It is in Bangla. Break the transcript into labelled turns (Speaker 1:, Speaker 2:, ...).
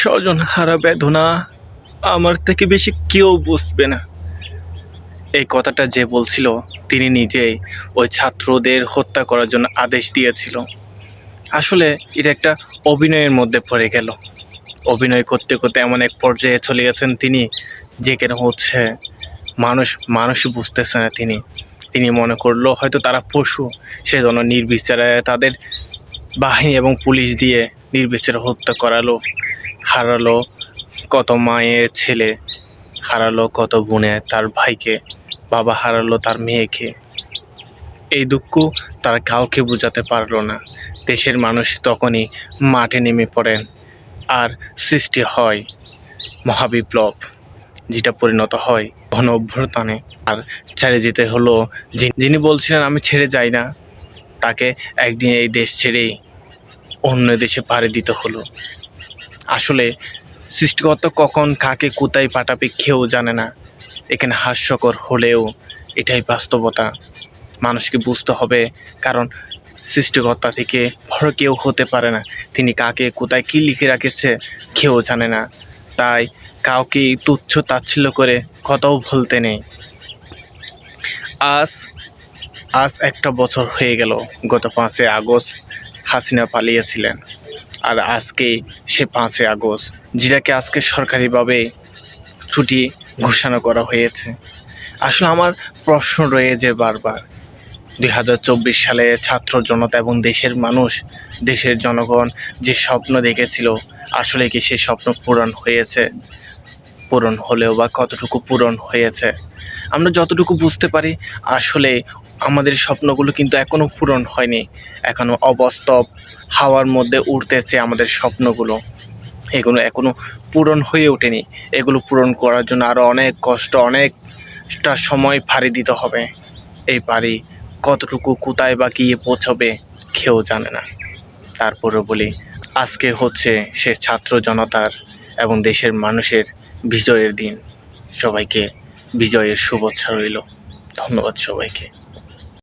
Speaker 1: স্বজন হারা বেদনা আমার থেকে বেশি কেউ বুঝবে না। এই কথাটা যে বলছিল, তিনি নিজেই ওই ছাত্রদের হত্যা করার জন্য আদেশ দিয়েছিল। আসলে এটা একটা অভিনয়ের মধ্যে পড়ে গেল। অভিনয় করতে করতে এমন এক পর্যায়ে চলে গেছেন তিনি, যে কেন হচ্ছে মানুষ, মানুষই বুঝতেছে না তিনি। তিনি মনে করল হয়তো তারা পশু, সেজন্য নির্বিচারে তাদের বাহিনী এবং পুলিশ দিয়ে নির্বিচারে হত্যা করালো। হারালো কত মায়ের ছেলে, হারালো কত বোনের, তার ভাইকে, বাবা হারালো তার মেয়েকে। এই দুঃখ তার কাউকে বোঝাতে পারল না। দেশের মানুষ তখনই মাঠে নেমে পড়েন আর সৃষ্টি হয় মহাবিপ্লব, যেটা পরিণত হয় ঘন অভ্যর্থনে আর ছেড়ে যেতে হলো যিনি বলছিলেন, আমি ছেড়ে যাই না। তাকে একদিন এই দেশ ছেড়েই অন্য দেশে পাড়ি দিতে হলো। আসলে সৃষ্টিকর্তা কখন কাকে কোথায় পাঠাবে কেউ জানে না। এখানে হাস্যকর হলেও এটাই বাস্তবতা। মানুষকে বুঝতে হবে, কারণ সৃষ্টিকর্তা থেকে বড় কেউ হতে পারে না। তিনি কাকে কোথায় কী লিখে রাখেছে কেউ জানে না। তাই কাউকে তুচ্ছ তাচ্ছিল্য করে কথাও বলতে নেই। আজ আজ একটা বছর হয়ে গেল। গত পাঁচই আগস্ট হাসিনা পালিয়েছিলেন। আর আজকে সে পাঁচই আগস্ট, যেটাকে আজকে সরকারিভাবে ছুটি ঘোষণা করা হয়েছে। আসলে আমার প্রশ্ন রয়েছে বারবার। দুই হাজার চব্বিশ সালে ছাত্র জনতা এবং দেশের মানুষ, দেশের জনগণ যে স্বপ্ন দেখেছিল, আসলে কি সে স্বপ্ন পূরণ হয়েছে? পূরণ হলেও বা কতটুকু পূরণ হয়েছে। আমরা যতটুকু বুঝতে পারি, আসলে আমাদের স্বপ্নগুলো কিন্তু এখনও পূরণ হয়নি। এখনও অবাস্তব হাওয়ার মধ্যে উঠতেছে আমাদের স্বপ্নগুলো। এগুলো এখনও পূরণ হয়ে ওঠেনি। এগুলো পূরণ করার জন্য আরও অনেক কষ্ট, অনেকটা সময় ফাড়ি দিতে হবে। এই পারি কতটুকু কোথায় বা গিয়ে পৌঁছবে কেউ জানে না। তারপরে বলি, আজকে হচ্ছে সে ছাত্র জনতার এবং দেশের মানুষের বিজয়ের দিন। সবাইকে বিজয়ের শুভেচ্ছা রইল। ধন্যবাদ সবাইকে।